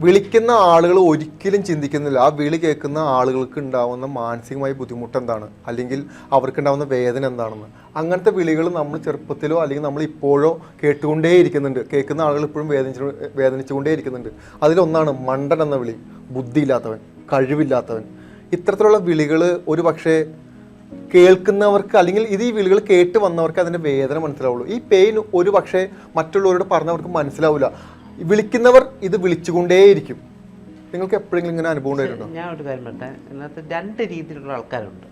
വിളിക്കുന്ന ആളുകൾ ഒരിക്കലും ചിന്തിക്കുന്നില്ല. ആ വിളി കേൾക്കുന്ന ആളുകൾക്ക് ഉണ്ടാവുന്ന മാനസികമായ ബുദ്ധിമുട്ട് എന്താണ്? അല്ലെങ്കിൽ അവർക്കുണ്ടാവുന്ന വേദന എന്താണെന്ന്. അങ്ങനത്തെ വിളികൾ നമ്മൾ ചെറുപ്പത്തിലോ അല്ലെങ്കിൽ നമ്മൾ ഇപ്പോഴോ കേട്ടുകൊണ്ടേ ഇരിക്കുന്നുണ്ട് കേൾക്കുന്ന ആളുകൾ ഇപ്പോഴും വേദനിച്ചു വേദനിച്ചുകൊണ്ടേ ഇരിക്കുന്നുണ്ട് അതിലൊന്നാണ് മണ്ടൻ എന്ന വിളി. ബുദ്ധിയില്ലാത്തവൻ കഴിവില്ലാത്തവൻ. ഇത്തരത്തിലുള്ള വിളികൾ ഒരു പക്ഷേ കേൾക്കുന്നവർക്ക് അല്ലെങ്കിൽ ഇത് ഈ വിളികൾ കേട്ട് വന്നവർക്ക് അതിന്റെ വേദന മനസ്സിലാവുള്ളൂ. ഈ പെയിൻ ഒരു പക്ഷേ മറ്റുള്ളവരോട് പറഞ്ഞവർക്ക് മനസ്സിലാവില്ല. വിളിക്കുന്നവർ ഇത് വിളിച്ചുകൊണ്ടേയിരിക്കും. നിങ്ങൾക്ക് എപ്പോഴെങ്കിലും ഇങ്ങനെ അനുഭവം ഉണ്ടായിട്ടുണ്ടോ? ഞാൻ ഒരു കാര്യം പറയട്ടെ. ഇതിനകത്ത് രണ്ട് രീതിയിലുള്ള ആൾക്കാരുണ്ട്.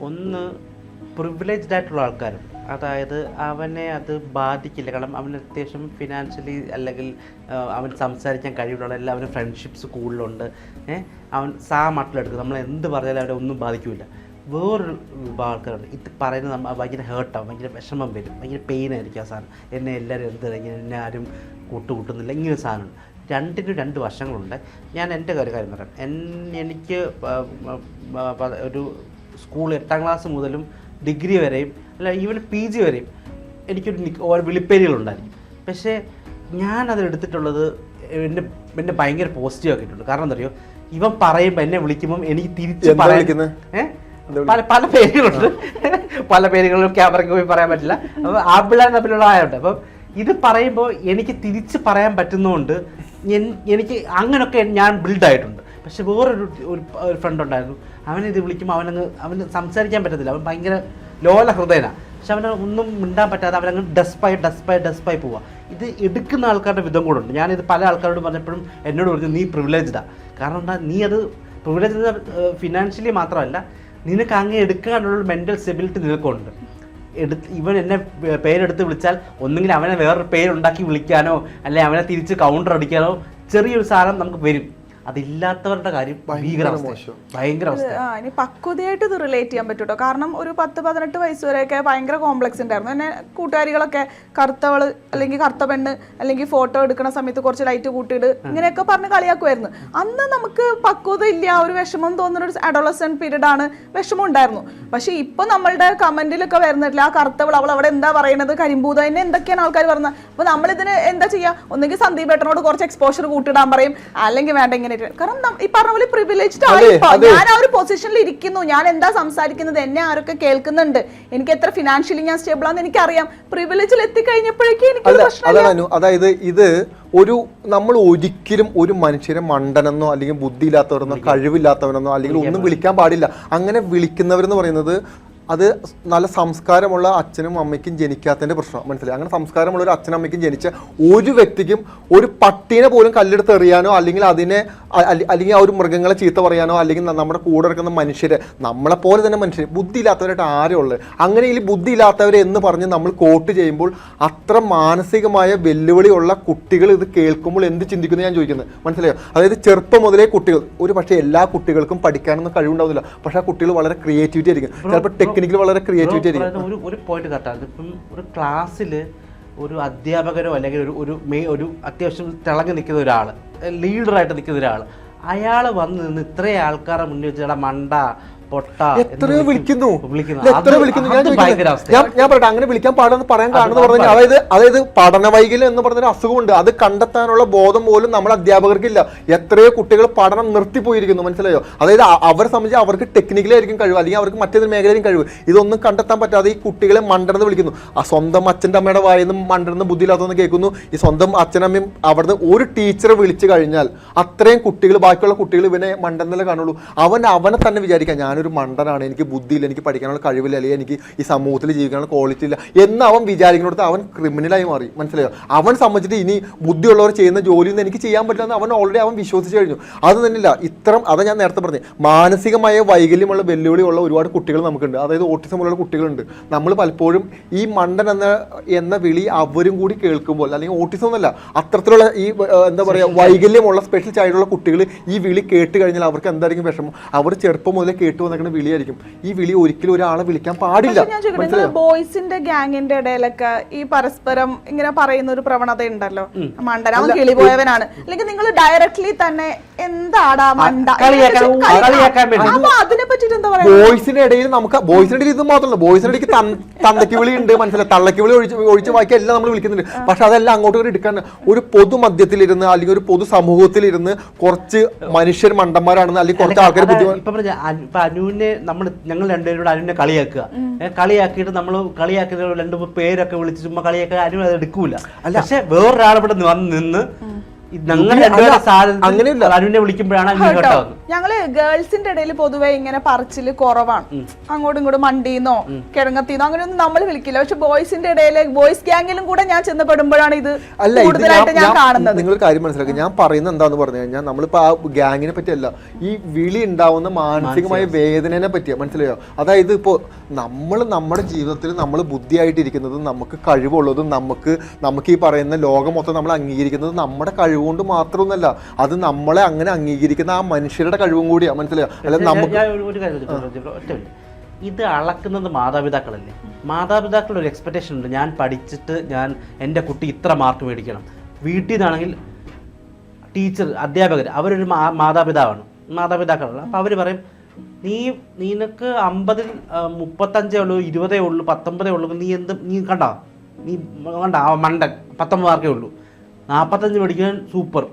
ഒന്ന് പ്രിവിലേജ്ഡ് ആയിട്ടുള്ള ആൾക്കാരും അതായത് അവനെ അത് ബാധിക്കില്ല. കാരണം അവന് അത്യാവശ്യം ഫിനാൻഷ്യലി അല്ലെങ്കിൽ അവൻ സംസാരിക്കാൻ കഴിവുള്ള എല്ലാവരും ഫ്രണ്ട്ഷിപ്സ് കൂടുതലുണ്ട് ഏഹ് അവൻ സാ മട്ടിലെടുക്കും നമ്മൾ എന്ത് പറഞ്ഞാലും അവരെ ഒന്നും ബാധിക്കില്ല വേറൊരു വിഭാഗം ആൾക്കാരുണ്ട്. ഇത് പറയുന്നത് നമ്മൾ ഭയങ്കര ഹേർട്ടാവും ഭയങ്കര വിഷമം വരും. ഭയങ്കര പെയിൻ ആയിരിക്കും ആ സാധനം. എന്നെ എല്ലാവരും എന്ത് ഇങ്ങനെ എന്നെ ആരും കൂട്ടുകൂട്ടുന്നില്ല. ഇങ്ങനെ സാധനമുണ്ട് രണ്ടിനും രണ്ട് വശങ്ങളുണ്ട്. ഞാൻ എന്റെ ഒരു കാര്യം പറയാം. എൻ എനിക്ക് ഒരു സ്കൂൾ എട്ടാം ക്ലാസ് മുതലും ഡിഗ്രി വരെയും അല്ല ഈവൻ പി ജി വരെയും എനിക്കൊരു നിക്ക് ഓരോ വിളിപ്പേരുകളുണ്ടായിരിക്കും പക്ഷേ ഞാനത് എടുത്തിട്ടുള്ളത് എന്റെ എന്റെ ഭയങ്കര പോസിറ്റീവ് ആക്കിയിട്ടുണ്ട്. കാരണം എന്താ അറിയോ? ഇവൻ പറയുമ്പോൾ എന്നെ വിളിക്കുമ്പം എനിക്ക് തിരിച്ച് പറയാൻ വിളിക്കുന്നെ? പല പല പേരുകളുണ്ട്. പല പേരുകളും ക്യാമറയ്ക്ക് പോയി പറയാൻ പറ്റില്ല. അപ്പോൾ ആമ്പിളാൻ തമ്മിലുള്ള ആയുണ്ട് അപ്പം ഇത് പറയുമ്പോൾ എനിക്ക് തിരിച്ച് പറയാൻ പറ്റുന്നതുകൊണ്ട് എനിക്ക് അങ്ങനെയൊക്കെ ഞാൻ ബിൽഡ് ആയിട്ടുണ്ട്. പക്ഷെ വേറൊരു ഒരു ഫ്രണ്ട് ഉണ്ടായിരുന്നു. അവനിത് വിളിക്കുമ്പോൾ അവനങ്ങ് അവന് സംസാരിക്കാൻ പറ്റത്തില്ല. അവൻ ഭയങ്കര ലോല ഹൃദയനാണ് പക്ഷെ അവന് ഒന്നും മിണ്ടാൻ പറ്റാതെ അവനങ്ങ് ഡസ്പായി ഡസ്പായി ഡസ്പായി പോവുക ഇത് എടുക്കുന്ന ആൾക്കാരുടെ വിധം കൂടെ ഉണ്ട്. ഞാനിത് പല ആൾക്കാരോട് പറഞ്ഞപ്പോഴും എന്നോട് പറഞ്ഞു നീ പ്രിവിലേജ്ഡാണ് കാരണം എന്താ നീ അത് പ്രിവിലേജ് ഫിനാൻഷ്യലി മാത്രമല്ല നിനക്ക് അങ്ങ് എടുക്കാനുള്ള മെന്റൽ സ്റ്റെബിലിറ്റി നിനക്കുണ്ട്. എടുത്ത് ഇവൻ എന്നെ പേരെടുത്ത് വിളിച്ചാൽ ഒന്നുകിൽ അവനെ വേറൊരു പേരുണ്ടാക്കി വിളിക്കാനോ അല്ലെ അവനെ തിരിച്ച് കൗണ്ടർ അടിക്കാനോ ചെറിയൊരു സാധനം നമുക്ക് വരും. അതില്ലാത്തവരുടെ കാര്യം ഭയങ്കര അവസ്ഥ ഭയങ്കര അവസ്ഥ ആ ഇനി പക്വതയായിട്ട് ഇത് റിലേറ്റ് ചെയ്യാൻ പറ്റൂട്ടോ? കാരണം ഒരു പത്ത് പതിനെട്ട് വയസ്സ് വരെയൊക്കെ ഭയങ്കര കോംപ്ലക്സ് ഉണ്ടായിരുന്നു. എന്നെ കൂട്ടുകാരികളൊക്കെ കറുത്തവൾ അല്ലെങ്കിൽ കറുത്ത പെണ്ണ് അല്ലെങ്കിൽ ഫോട്ടോ എടുക്കുന്ന സമയത്ത് കുറച്ച് ലൈറ്റ് കൂട്ടിയിട് ഇങ്ങനെയൊക്കെ പറഞ്ഞ് കളിയാക്കുമായിരുന്നു. അന്ന് നമുക്ക് പക്വത ഇല്ല ഒരു വിഷമം തോന്നുന്ന ഒരു അഡോളസെന്റ് പീരീഡ് ആണ് വിഷമം ഉണ്ടായിരുന്നു. പക്ഷെ ഇപ്പൊ നമ്മളുടെ കമന്റിലൊക്കെ വരുന്നില്ല. ആ കറുത്തവൾ അവൾ അവിടെ എന്താ പറയുന്നത് കരിമ്പൂത എന്നെ എന്തൊക്കെയാണ് ആൾക്കാർ പറഞ്ഞത്? അപ്പൊ നമ്മളിതിന് എന്താ ചെയ്യാ? ഒന്നെങ്കിൽ സന്ദീപ് ഏട്ടനോട് കുറച്ച് എക്സ്പോഷർ കൂട്ടിടാൻ പറയും. അല്ലെങ്കിൽ വേണ്ട ഇങ്ങനെ ഇട്ട്. കാരണം ഈ പറഞ്ഞ പോലെ പ്രിവിലേജ്ഡ് ആയിപ്പോ ഞാൻ ആ ഒരു പൊസിഷനിൽ ഇരിക്കുന്നു. ഞാൻ എന്താ സംസാരിക്കുന്നത്? എന്നെ ആരൊക്കെ കേൾക്കുന്നുണ്ട്? എനിക്ക് എത്ര ഫിനാൻഷ്യലി ഞാൻ സ്റ്റേബിൾ ആണെന്ന് എനിക്കറിയാം. പ്രിവിലേജിൽ എത്തിക്കഴിഞ്ഞപ്പോഴേക്കും എനിക്ക് അതായത് ഇത് ഒരു നമ്മൾ ഒരിക്കലും ഒരു മനുഷ്യരെ മണ്ടനെന്നോ അല്ലെങ്കിൽ ബുദ്ധിയില്ലാത്തവരെന്നോ കഴിവില്ലാത്തവരെന്നോ അല്ലെങ്കിൽ ഒന്നും വിളിക്കാൻ പാടില്ല. അങ്ങനെ വിളിക്കുന്നവരെന്ന് പറയുന്നത് അത് നല്ല സംസ്കാരമുള്ള അച്ഛനും അമ്മയ്ക്കും ജനിക്കാത്തതിന്റെ പ്രശ്നം. മനസ്സിലായി? അങ്ങനെ സംസ്കാരമുള്ള ഒരു അച്ഛനും അമ്മയ്ക്കും ജനിച്ച ഒരു വ്യക്തിക്കും ഒരു പട്ടീനെ പോലും കല്ലെടുത്ത് എറിയാനോ അല്ലെങ്കിൽ അതിനെ അല്ലെങ്കിൽ ആ ഒരു മൃഗങ്ങളെ ചീത്ത പറയാനോ അല്ലെങ്കിൽ നമ്മുടെ കൂടെ ഇറക്കുന്ന മനുഷ്യരെ നമ്മളെ പോലെ തന്നെ മനുഷ്യർ ബുദ്ധിയില്ലാത്തവരായിട്ട് ആരും ഉള്ളത് അങ്ങനെ ഈ ബുദ്ധിയില്ലാത്തവരെ എന്ന് പറഞ്ഞ് നമ്മൾ കോട്ട് ചെയ്യുമ്പോൾ അത്ര മാനസികമായ വെല്ലുവിളിയുള്ള കുട്ടികൾ ഇത് കേൾക്കുമ്പോൾ എന്ത് ചിന്തിക്കുന്നു ഞാൻ ചോദിക്കുന്നത്? മനസ്സിലായോ? അതായത് ചെറുപ്പം മുതലേ കുട്ടികൾ ഒരു പക്ഷേ എല്ലാ കുട്ടികൾക്കും പഠിക്കാനൊന്നും കഴിവുണ്ടാവില്ല പക്ഷേ ആ കുട്ടികൾ വളരെ ക്രിയേറ്റിവിറ്റി ആയിരിക്കും. ചിലപ്പോൾ ടെക്നിക്കൽ വളരെ ക്രിയേറ്റിവിറ്റി ആയിരിക്കും. ഒരു ഒരു പോയിന്റ് കറക്റ്റാണ് ഇപ്പം ഒരു ക്ലാസ്സിൽ ഒരു അധ്യാപകരോ അല്ലെങ്കിൽ ഒരു ഒരു മെയ് ഒരു അത്യാവശ്യം തിളങ്ങി നിൽക്കുന്ന ഒരാൾ ലീഡറായിട്ട് നിൽക്കുന്ന ഒരാൾ അയാൾ വന്ന് നിന്ന് ഇത്രയും ആൾക്കാരെ മുന്നിൽ വെച്ച് "എടാ മണ്ട എത്രയോ വിളിക്കുന്നു. എത്രയോ വിളിക്കുന്നു. ഞാൻ ഞാൻ ഞാൻ പറയട്ടെ. അങ്ങനെ വിളിക്കാൻ പാടെന്ന് പറയാൻ കാരണം പറഞ്ഞു പറഞ്ഞാൽ അതായത് അതായത് പഠന വൈകല്യം എന്ന് പറഞ്ഞൊരു അസുഖമുണ്ട്. അത് കണ്ടെത്താനുള്ള ബോധം പോലും നമ്മൾ അധ്യാപകർക്കില്ല. എത്രയോ കുട്ടികൾ പഠനം നിർത്തിപ്പോയിരിക്കുന്നു മനസ്സിലായോ? അതായത് അവരെ സംബന്ധിച്ച് അവർക്ക് ടെക്നിക്കലായിരിക്കും കഴിവ്. അല്ലെങ്കിൽ അവർക്ക് മറ്റേതൊരു മേഖലയിലും കഴിവ്. ഇതൊന്നും കണ്ടെത്താൻ പറ്റാതെ ഈ കുട്ടികളെ മണ്ടർന്ന് വിളിക്കുന്നു. ആ സ്വന്തം അച്ഛന്റെ അമ്മയുടെ വായന്നും മണ്ടർന്ന് ബുദ്ധിയില്ലാത്തതെന്ന് കേൾക്കുന്നു. ഈ സ്വന്തം അച്ഛനമ്മയും അവിടുന്ന് ഒരു ടീച്ചറെ വിളിച്ചു കഴിഞ്ഞാൽ അത്രയും കുട്ടികൾ ബാക്കിയുള്ള കുട്ടികൾ ഇവനെ മണ്ടെന്നല്ലേ കാണുള്ളൂ. അവൻ അവനെ തന്നെ വിചാരിക്കാം ഞാനൊരു മണ്ടനാണ് എനിക്ക് ബുദ്ധിയില്ല എനിക്ക് പഠിക്കാനുള്ള കഴിവില്ല അല്ലെങ്കിൽ എനിക്ക് ഈ സമൂഹത്തിൽ ജീവിക്കാനുള്ള ക്വാളിറ്റി ഇല്ല എന്ന് അവൻ വിചാരിക്കുന്നിടത്ത് അവൻ ക്രിമിനലായി മാറി. മനസ്സിലായോ? അവൻ സംബന്ധിച്ചിട്ട് ഇനി ബുദ്ധിയുള്ളവർ ചെയ്യുന്ന ജോലിയൊന്നും എനിക്ക് ചെയ്യാൻ പറ്റില്ല എന്ന് അവൻ ഓൾറെഡി അവൻ വിശ്വസിച്ച് കഴിഞ്ഞു. അത് തന്നെയില്ല ഇത്തരം അതാ ഞാൻ നേരത്തെ പറഞ്ഞു മാനസികമായ വൈകല്യമുള്ള വെല്ലുവിളിയുള്ള ഒരുപാട് കുട്ടികൾ നമുക്കുണ്ട്. അതായത് ഓട്ടിസം പോലുള്ള കുട്ടികളുണ്ട്. നമ്മൾ പലപ്പോഴും ഈ മണ്ടൻ എന്ന എന്ന വിളി അവരും കൂടി കേൾക്കുമ്പോൾ അല്ലെങ്കിൽ ഓട്ടിസം എന്നല്ല അത്തരത്തിലുള്ള ഈ എന്താ പറയുക വൈകല്യമുള്ള സ്പെഷ്യൽ ചൈൽഡുള്ള കുട്ടികൾ ഈ വിളി കേട്ട് കഴിഞ്ഞാൽ അവർക്ക് എന്തായിരിക്കും വിഷമം? അവർ ചെറുപ്പം മുതലേ കേട്ട് വന്നിരിക്കുന്ന വിളിയായിരിക്കും ഈ വിളി ഒരിക്കലും ഒരാളെ വിളിക്കാൻ പാടില്ല. ബോയ്സിന്റെ ഗ്യാങ്ങിന്റെ ഇടയിലൊക്കെ ഈ പരസ്പരം ഇങ്ങനെ പറയുന്ന ഒരു പ്രവണത ഉണ്ടല്ലോ മണ്ടനാണ് അവൻ കിളി പോയവനാണ് അല്ലെങ്കിൽ നിങ്ങൾ ഡയറക്ട്ലി തന്നെ എന്താടാ മണ്ട? അതിനെ പറ്റിട്ട് എന്താ ബോയ്സിന്റെ ഇടയിൽ നമുക്ക് ബോയ്സിന്റെ ഇടയിൽ ഇത് മാത്രമല്ല ബോയ്സിന്റെ ഇടയ്ക്ക് തന്തയ്ക്ക് വിളി ഉണ്ട് മനസ്സിലായി? തള്ളയ്ക്ക് വിളി ഒഴിച്ച് ഒഴിച്ച് ബാക്കി എല്ലാം നമ്മൾ വിളിക്കുന്നുണ്ട്. പക്ഷെ അതെല്ലാം അങ്ങോട്ട് ഇങ്ങോട്ട് എടുക്കാൻ ഒരു പൊതു മദ്യത്തിലിരുന്ന് അല്ലെങ്കിൽ ഒരു പൊതു സമൂഹത്തിലിരുന്ന് കുറച്ച് മനുഷ്യർ മണ്ടന്മാരാണെന്ന് അല്ലെങ്കിൽ കുറച്ച് ആൾക്കാർ ഇപ്പൊ അനുവിനെ നമ്മൾ ഞങ്ങൾ രണ്ടുപേരോട് അനുവിനെ കളിയാക്കുക. കളിയാക്കിയിട്ട് നമ്മൾ കളിയാക്കുന്ന രണ്ട് പേരൊക്കെ വിളിച്ച് ചുമ്മാ കളിയാക്കുക അനു അത് എടുക്കൂല. പക്ഷെ വേറൊരാളെ ഇവിടെ വന്ന് നിന്ന് അങ്ങനെയില്ല. വിളിക്കുമ്പോഴാണ് ഞങ്ങൾ ഗേൾസിന്റെ ഇടയിൽ പൊതുവെ ഇങ്ങനെ പറച്ചിൽ കുറവാണ്. അങ്ങോട്ടും ഇങ്ങോട്ടും മണ്ടീന്നോ കിഴങ്ങത്തിന്നോ അങ്ങനെയൊന്നും നമ്മൾ വിളിക്കില്ല. പക്ഷെ ബോയ്സിന്റെ ഇടയിൽ ബോയ്സ് ഗ്യാങ്ങിലും കൂടെ ഞാൻ ചെന്നപ്പെടുമ്പോഴാണ് ഇത് ഇത് കൂടുതലായിട്ട് ഞാൻ കാണുന്നത്. നിങ്ങൾ കാര്യം മനസ്സിലാക്കി. ഞാൻ പറയുന്നത് എന്താന്ന് പറഞ്ഞു കഴിഞ്ഞാൽ നമ്മളിപ്പോ ആ ഗ്യാങ്ങിനെ പറ്റിയല്ല ഈ വിളി ഉണ്ടാവുന്ന മാനസികമായ വേദനനെ പറ്റിയ മനസ്സിലായോ? അതായത് ഇപ്പോ നമ്മൾ നമ്മുടെ ജീവിതത്തിൽ നമ്മൾ ബുദ്ധിയായിട്ടിരിക്കുന്നതും നമുക്ക് കഴിവുള്ളതും നമുക്ക് നമുക്ക് ഈ പറയുന്ന ലോകം മൊത്തം നമ്മൾ അംഗീകരിക്കുന്നത് നമ്മുടെ കഴിവുകൊണ്ട് മാത്രമൊന്നുമല്ല അത് നമ്മളെ അങ്ങനെ അംഗീകരിക്കുന്ന ആ മനുഷ്യരുടെ കഴിവും കൂടിയാ മനസ്സിലായോ? അല്ല നമുക്ക് ഒരു- കാര്യം. ഇത് അളക്കുന്നത് മാതാപിതാക്കളല്ലേ? മാതാപിതാക്കളുടെ ഒരു എക്സ്പെക്ടേഷൻ ഉണ്ട്. ഞാൻ പഠിച്ചിട്ട് ഞാൻ എന്റെ കുട്ടി ഇത്ര മാർക്ക് മേടിക്കണം. വീട്ടിൽ നിന്നാണെങ്കിൽ ടീച്ചർ അധ്യാപകർ അവരൊരു മാ മാതാപിതാവാണ്. മാതാപിതാക്കളാണ് അപ്പോൾ അവർ പറയും നീ നിനക്ക് അമ്പതിൽ മുപ്പത്തഞ്ചേ ഉള്ളൂ ഇരുപതേ ഉള്ളൂ പത്തൊമ്പതേ ഉള്ളൂ നീ എന്ത് നീ കണ്ട? നീ കണ്ട ആ മണ്ടൻ പത്തൊമ്പത് മാർക്കേ ഉള്ളൂ. നാൽപ്പത്തഞ്ച് മേടിക്കാൻ സൂപ്പർ.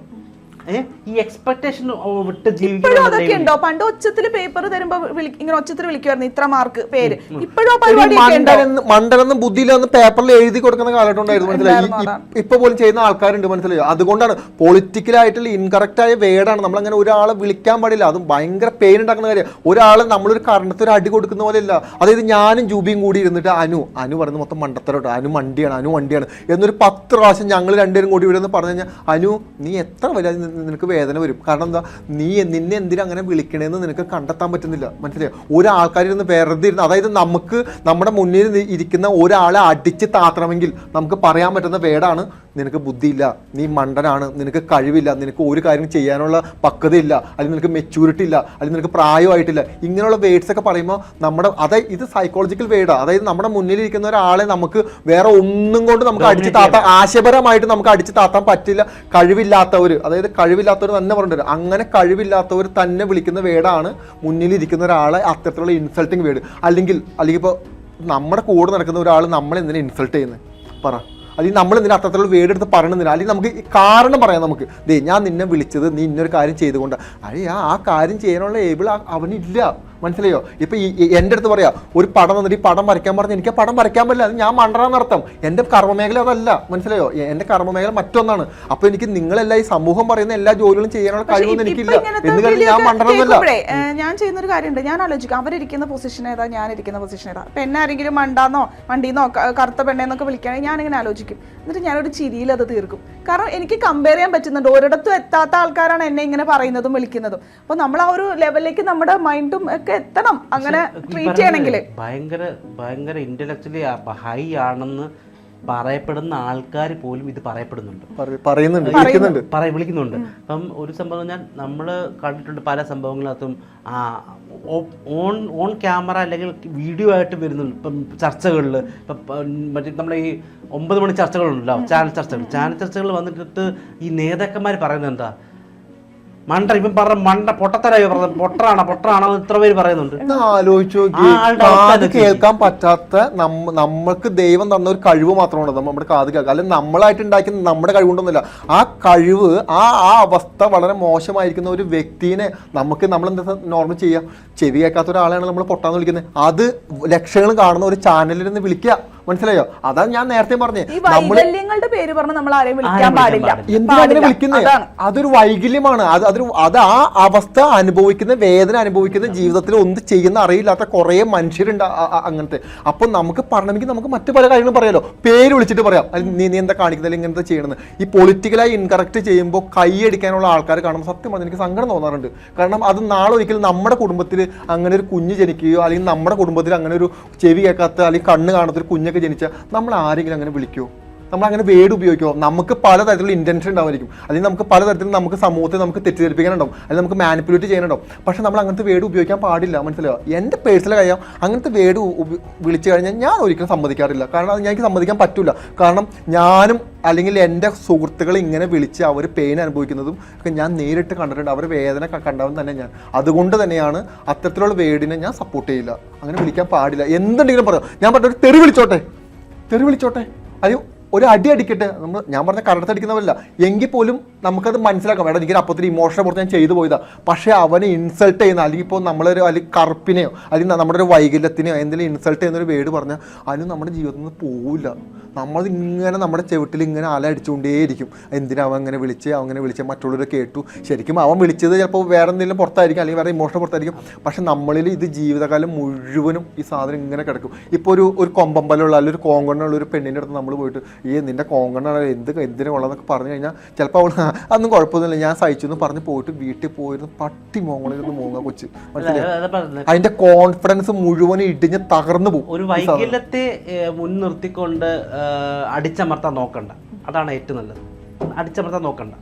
ഈ എക്സ്പെക്ടേഷൻ വിട്ട് ഇപ്പോഴും അതൊക്കെ ഉണ്ടോ? പണ്ട് ഉച്ചത്തിൽ പേപ്പർ തരുമ്പോ ഇങ്ങനെ ഒച്ചത്തിൽ വിളിക്കുമായിരുന്നു ഇത്ര മാർക്ക് പേര്. ഇപ്പോഴും മണ്ടനെന്ന് മണ്ടനെന്നും പേപ്പറിൽ എഴുതി കൊടുക്കുന്ന കാലഘട്ടം ഉണ്ടായിരുന്നു മനസ്സിലായി? ഇപ്പൊ പോലും ചെയ്യുന്ന ആൾക്കാരുണ്ട് മനസ്സിലായോ? അതുകൊണ്ടാണ് പൊളിറ്റിക്കലായിട്ടുള്ള ഇൻകറക്റ്റ് ആയ വേർഡാണ് നമ്മൾ അങ്ങനെ ഒരാളെ വിളിക്കാൻ പാടില്ല. അതും ഭയങ്കര പെയിൻ ഉണ്ടാക്കുന്ന കാര്യം. ഒരാളെ നമ്മളൊരു കരണത്തിൽ ഒരു അടി കൊടുക്കുന്ന പോലെ ഇല്ല അതായത് ഞാനും ജൂബിയും കൂടി ഇരുന്നിട്ട് അനു അനു പറയുന്നത് മൊത്തം മണ്ടത്തരോട്ടോ അനു വണ്ടിയാണ് അനു വണ്ടിയാണ്. എന്നൊരു പത്ത് പ്രാവശ്യം ഞങ്ങൾ രണ്ടുപേരും കൂടി ഇവിടെ നിന്ന് പറഞ്ഞു കഴിഞ്ഞാൽ അനു നീ എത്ര വലിയ നിനക്ക് വേദന വരും. കാരണം എന്താ? നീ നിന്നെ എന്തിനാ അങ്ങനെ വിളിക്കണേന്ന് നിനക്ക് കണ്ടെത്താൻ പറ്റുന്നില്ല. മനസ്സിലായോ? ഒരാൾക്കാരിരുന്ന് വെറുതെ ഇരുന്ന് അതായത് നമുക്ക് നമ്മുടെ മുന്നിൽ ഇരിക്കുന്ന ഒരാളെ അടിച്ച് താത്തണമെങ്കിൽ നമുക്ക് പറയാൻ പറ്റുന്ന വേടാണ് നിനക്ക് ബുദ്ധിയില്ല നീ മണ്ടനാണ് നിനക്ക് കഴിവില്ല നിനക്ക് ഒരു കാര്യം ചെയ്യാനുള്ള പക്വതയില്ല അല്ലെങ്കിൽ നിനക്ക് മെച്യൂരിറ്റി ഇല്ല അല്ലെങ്കിൽ നിനക്ക് പ്രായമായിട്ടില്ല. ഇങ്ങനെയുള്ള വേഡ്സ് ഒക്കെ പറയുമ്പോൾ നമ്മുടെ അതായത് ഇത് സൈക്കോളജിക്കൽ വേർഡാണ് അതായത് നമ്മുടെ മുന്നിലിരിക്കുന്ന ഒരാളെ നമുക്ക് വേറെ ഒന്നും കൊണ്ട് നമുക്ക് അടിച്ച് താത്താൻ ആശയപരമായിട്ട് നമുക്ക് അടിച്ച് താത്താൻ പറ്റില്ല. കഴിവില്ലാത്തവർ അതായത് കഴിവില്ലാത്തവർ തന്നെ പറഞ്ഞിട്ട് അങ്ങനെ കഴിവില്ലാത്തവർ തന്നെ വിളിക്കുന്ന വേർഡാണ് മുന്നിലിരിക്കുന്ന ഒരാളെ അത്തരത്തിലുള്ള ഇൻസൾട്ടിങ് വേർഡ് അല്ലെങ്കിൽ അല്ലെങ്കിൽ ഇപ്പോൾ നമ്മുടെ കൂടെ നടക്കുന്ന ഒരാൾ നമ്മളെന്തിനാണ് ഇൻസൾട്ട് ചെയ്യുന്നത് പറ. അല്ലെങ്കിൽ നമ്മൾ എന്തിനാ അത്തരത്തിലുള്ള വേടെടുത്ത് പറയണമെന്നില്ല അല്ലെങ്കിൽ നമുക്ക് കാരണം പറയാം നമുക്ക്. ദേ ഞാൻ നിന്നെ വിളിച്ചത് നീ ഇന്നൊരു കാര്യം ചെയ്തുകൊണ്ട്. അയ്യ ആ കാര്യം ചെയ്യാനുള്ള ഏബിൾ അവനില്ല. മനസ്സിലായോ? ഇപ്പൊ ഈ എന്റെ അടുത്ത് പറയാ ഒരു പടം വന്നിട്ട് ഈ പടം വരയ്ക്കാൻ പറഞ്ഞ് എനിക്ക് പടം വരയ്ക്കാൻ പറ്റില്ല അത് ഞാൻ മണ്ടറാന്നർത്ഥം എന്റെ കർമ്മമേഖല അതല്ല മനസ്സിലായോ? എന്റെ കർമ്മമേഖല മറ്റൊന്നാണ്. അപ്പൊ എനിക്ക് നിങ്ങളെല്ലാം ഈ സമൂഹം പറയുന്ന എല്ലാ ജോലികളും ചെയ്യാനുള്ള കഴിവൊന്നും എനിക്കില്ല. എന്ന് കരുതി ഞാൻ വിളിയൊക്കെ മണ്ടറൊന്നുമല്ല ഞാൻ ചെയ്യുന്ന ഒരു കാര്യമുണ്ട്. ഞാൻ ആലോചിക്കും അവരിരിക്കുന്ന പൊസിഷൻ ഏതാ ഞാൻ ഇരിക്കുന്ന പൊസിഷൻ ഏതാ? അപ്പൊ എന്നെ ആരെങ്കിലും മണ്ടാന്നോ വണ്ടിന്നോ കറുത്ത പെണ്ണേന്നൊക്കെ വിളിക്കുകയാണെങ്കിൽ ഞാനിങ്ങനെ ആലോചിക്കും. എന്നിട്ട് ഞാനൊരു ചിരിയിൽ അത് തീർക്കും. കാരണം എനിക്ക് കമ്പയർ ചെയ്യാൻ പറ്റുന്നുണ്ട്. ഒരിടത്തും എത്താത്ത ആൾക്കാരാണ് എന്നെ ഇങ്ങനെ പറയുന്നതും വിളിക്കുന്നതും. അപ്പൊ നമ്മൾ ആ ഒരു ലെവലിലേക്ക് നമ്മുടെ മൈൻഡും ഒക്കെ എത്തണം. അങ്ങനെ ട്രീറ്റ് ചെയ്യണമെങ്കിൽ ഭയങ്കര ഭയങ്കര ഇന്റലക്ച്വലി ഹൈ ആണെന്ന് പറയപ്പെടുന്ന ആൾക്കാർ പോലും ഇത് പറയപ്പെടുന്നുണ്ട്. പറ- പറയുന്നുണ്ട് പറയ വിളിക്കുന്നുണ്ട്. അപ്പം ഒരു സംഭവം ഞാൻ നമ്മൾ കണ്ടിട്ടുണ്ട് പല സംഭവങ്ങളകത്തും ഓൺ ഓൺ ക്യാമറ അല്ലെങ്കിൽ വീഡിയോ ആയിട്ട് വരുന്നുണ്ട്. ഇപ്പം ചർച്ചകളിൽ ഇപ്പം മറ്റേ നമ്മുടെ ഈ ഒമ്പത് മണി ചർച്ചകളുണ്ടല്ലോ ചാനൽ ചർച്ചകൾ. ചാനൽ ചർച്ചകൾ വന്നിട്ട് ഈ നേതാക്കന്മാർ പറയുന്നത് എന്താ? മണ്ട ഇപ്പം പറഞ്ഞ മണ്ട പൊട്ടത്തരായി പറഞ്ഞത് പൊട്ടറാണ് പൊട്ടറാണോ ഇത്ര പേര് പറയുന്നുണ്ട്. ആലോചിച്ചു? കേൾക്കാൻ പറ്റാത്ത നമ്മ നമ്മൾക്ക് ദൈവം തന്ന ഒരു കഴിവ് മാത്രമാണ് നമ്മുടെ കാത് കേൾക്കുക അല്ലെങ്കിൽ നമ്മളായിട്ട് ഉണ്ടാക്കുന്ന നമ്മുടെ കഴിവുണ്ടൊന്നുമില്ല. ആ കഴിവ് ആ ആ അവസ്ഥ വളരെ മോശമായിരിക്കുന്ന ഒരു വ്യക്തിനെ നമുക്ക് നമ്മൾ എന്താ നോർമൽ ചെയ്യാം. ചെവി കേൾക്കാത്ത ഒരാളെയാണ് നമ്മൾ പൊട്ടാന്ന് വിളിക്കുന്നത്. അത് ലക്ഷങ്ങൾ കാണുന്ന ഒരു ചാനലിൽ നിന്ന് വിളിക്കുക. മനസ്സിലായോ? അതാ ഞാൻ നേരത്തെ പറഞ്ഞേ. വൈകല്യങ്ങളുടെ പേര് പറഞ്ഞ് നമ്മൾ ആരെയും വിളിക്കാൻ പാടില്ല വിളിക്കാൻ പാടില്ല. എന്തിനാ അങ്ങനെ പാടില്ല. വിളിക്കുന്നത് അതാണ്. അതൊരു വൈകല്യമാണ്. അത് അതൊരു അത് ആ അവസ്ഥ അനുഭവിക്കുന്ന വേദന അനുഭവിക്കുന്ന ജീവിതത്തിൽ ഒന്ന് ചെയ്യുന്ന അറിയില്ലാത്ത കുറേ മനുഷ്യരുണ്ട് അങ്ങനത്തെ. അപ്പൊ നമുക്ക് പറയണമെങ്കിൽ നമുക്ക് മറ്റു പല കാര്യങ്ങളും പറയാലോ. പേര് വിളിച്ചിട്ട് പറയാം. അത് നീ നീ എന്താ കാണിക്കുന്നത് ഇങ്ങനത്തെ ചെയ്യണമെന്ന് ഈ പൊളിറ്റിക്കലായി ഇൻകറക്റ്റ് ചെയ്യുമ്പോൾ കൈയടിക്കാനുള്ള ആൾക്കാർ കാണുമ്പോൾ സത്യം പറഞ്ഞാൽ എനിക്ക് സങ്കടം തോന്നാറുണ്ട്. കാരണം അത് നാളെ ഒരിക്കലും നമ്മുടെ കുടുംബത്തിൽ അങ്ങനെ ഒരു കുഞ്ഞ് ജനിക്കുകയോ അല്ലെങ്കിൽ നമ്മുടെ കുടുംബത്തിൽ അങ്ങനെ ഒരു ചെവി കേൾക്കാത്ത അല്ലെങ്കിൽ കണ്ണ് കാണാത്ത ഒരു കുഞ്ഞൊക്കെ ജനിച്ചാൽ നമ്മൾ ആരെങ്കിലും അങ്ങനെ വിളിക്കുമോ നമ്മൾ അങ്ങനെ വേർഡ് ഉപയോഗിക്കുമോ നമുക്ക് പലതരത്തിലുള്ള ഇന്റൻഷൻ ഉണ്ടാവുമായിരിക്കും. അല്ലെങ്കിൽ നമുക്ക് പലതരത്തിൽ നമുക്ക് സമൂഹത്തെ നമുക്ക് തെറ്റിദ്ധരിപ്പിക്കാനുണ്ടാവും. അല്ലെങ്കിൽ നമുക്ക് മാനിപ്പുലേറ്റ് ചെയ്യാനുണ്ടാവും. പക്ഷെ നമ്മൾ അങ്ങനത്തെ വേർഡ് ഉപയോഗിക്കാൻ പാടില്ല. മനസ്സിലാവുക എന്റെ പേഴ്സണൽ കാര്യം അങ്ങനത്തെ വേർഡ് വിളിച്ചു കഴിഞ്ഞാൽ ഞാൻ ഒരിക്കലും സമ്മതിക്കാറില്ല. കാരണം അത് എനിക്ക് സമ്മതിക്കാൻ പറ്റില്ല കാരണം ഞാനും അല്ലെങ്കിൽ എന്റെ സുഹൃത്തുക്കൾ ഇങ്ങനെ വിളിച്ച് അവർ പെയിൻ അനുഭവിക്കുന്നതും ഒക്കെ ഞാൻ നേരിട്ട് കണ്ടിട്ടുണ്ട്. അവരുടെ വേദന കണ്ടാവും തന്നെ ഞാൻ. അതുകൊണ്ട് തന്നെയാണ് അത്തരത്തിലുള്ള വേർഡിനെ ഞാൻ സപ്പോർട്ട് ചെയ്യില്ല. അങ്ങനെ വിളിക്കാൻ പാടില്ല. എന്തുണ്ടെങ്കിലും പറയാം. ഞാൻ പറഞ്ഞൊരു തെറി വിളിച്ചോട്ടെ. തെറി വിളിച്ചോട്ടെ. അയ്യോ ഒരു അടി അടിക്കട്ടെ. നമ്മൾ ഞാൻ പറഞ്ഞ കടത്തടിക്കുന്നവരല്ല എങ്കിൽ പോലും നമുക്കത് മനസ്സിലാക്കാം. വേണം എനിക്ക് അപ്പത്തിന് ഇമോഷനെ പുറത്ത് ഞാൻ ചെയ്തു പോയതാ. പക്ഷേ അവനെ ഇൻസൾട്ട് ചെയ്യുന്ന അല്ലെങ്കിൽ ഇപ്പോൾ നമ്മളൊരു അല്ലെങ്കിൽ കറുപ്പിനെയോ അല്ലെങ്കിൽ നമ്മുടെ ഒരു വൈകല്യത്തിനെയോ എന്തെങ്കിലും ഇൻസൾട്ട് ചെയ്യുന്നൊരു വേർഡ് പറഞ്ഞാൽ അതിന് നമ്മുടെ ജീവിതത്തിൽ നിന്ന് പോവില്ല. നമ്മൾ ഇങ്ങനെ നമ്മുടെ ചെവിട്ടിൽ ഇങ്ങനെ അല അടിച്ചുകൊണ്ടേയിരിക്കും. എന്തിനാ അവൻ അങ്ങനെ വിളിച്ച്? അങ്ങനെ വിളിച്ച്. മറ്റുള്ളവർ കേട്ടു. ശരിക്കും അവൻ വിളിച്ചത് ചിലപ്പോൾ വേറെ എന്തെങ്കിലും പുറത്തായിരിക്കും അല്ലെങ്കിൽ വേറെ ഇമോഷൻ പുറത്തായിരിക്കും. പക്ഷേ നമ്മളിൽ ഇത് ജീവിതകാലം മുഴുവനും ഈ സാധനം ഇങ്ങനെ കിടക്കും. ഇപ്പോൾ ഒരു ഒരു കൊമ്പമ്പലുള്ള അല്ലെങ്കിൽ ഒരു കോങ്കണ്ണുള്ള ഒരു പെണ്ണിന്റെ അടുത്ത് നമ്മൾ പോയിട്ട് ഈ നിന്റെ കോങ്കണ്ണ എന്ത് എന്തിനു കൊള്ളാന്നൊക്കെ പറഞ്ഞു കഴിഞ്ഞാൽ ചിലപ്പോൾ അവൾ അതൊന്നും കുഴപ്പമൊന്നുമില്ല ഞാൻ സഹിച്ചു എന്ന് പറഞ്ഞ് പോയിട്ട് വീട്ടിൽ പോയിരുന്ന. പട്ടി മോങ്ങളിരുന്ന് മൂങ്ങ കൊച്ച്. മനസ്സിലായോ. അതിന്റെ കോൺഫിഡൻസ് മുഴുവൻ ഇടിഞ്ഞ് തകർന്നു പോകും. ഒരു വൈകല്യത്തെ ഏഹ്, മുൻനിർത്തിക്കൊണ്ട് അടിച്ചമർത്താൻ നോക്കണ്ട. അതാണ് ഏറ്റവും നല്ലത്. അടിച്ചമർത്താൻ നോക്കണ്ട.